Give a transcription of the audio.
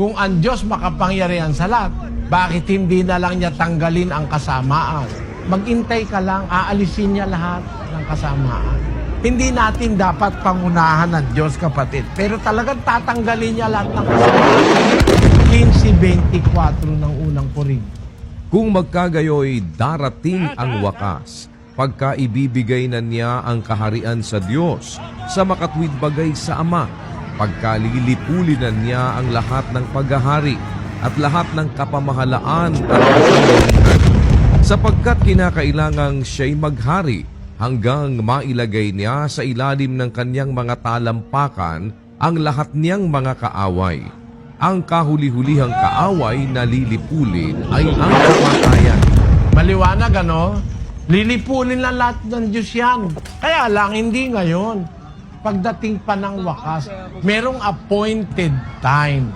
Kung ang Diyos makapangyarihan sa lahat, bakit hindi na lang niya tanggalin ang kasamaan? Magintay ka lang, aalisin niya lahat ng kasamaan. Hindi natin dapat pangunahan ng Diyos, kapatid. Pero talagang tatanggalin niya lahat ng kasamaan. 15.24 ng unang puring. Kung magkagayoy darating ang wakas, pagka ibibigay na niya ang kaharian sa Diyos, sa makatwid bagay sa Ama, pagka lilipulin na niya ang lahat ng paghahari at lahat ng kapamahalaan at kapangyarihan, sapagkat kinakailangang siya'y maghari hanggang mailagay niya sa ilalim ng kanyang mga talampakan ang lahat niyang mga kaaway. Ang kahuli-hulihang kaaway na lilipulin ay ang kamatayan. Maliwanag, ano? Lilipulin lang lahat ng Diyos yan. Kaya lang, hindi ngayon. Pagdating pa ng wakas, merong appointed time.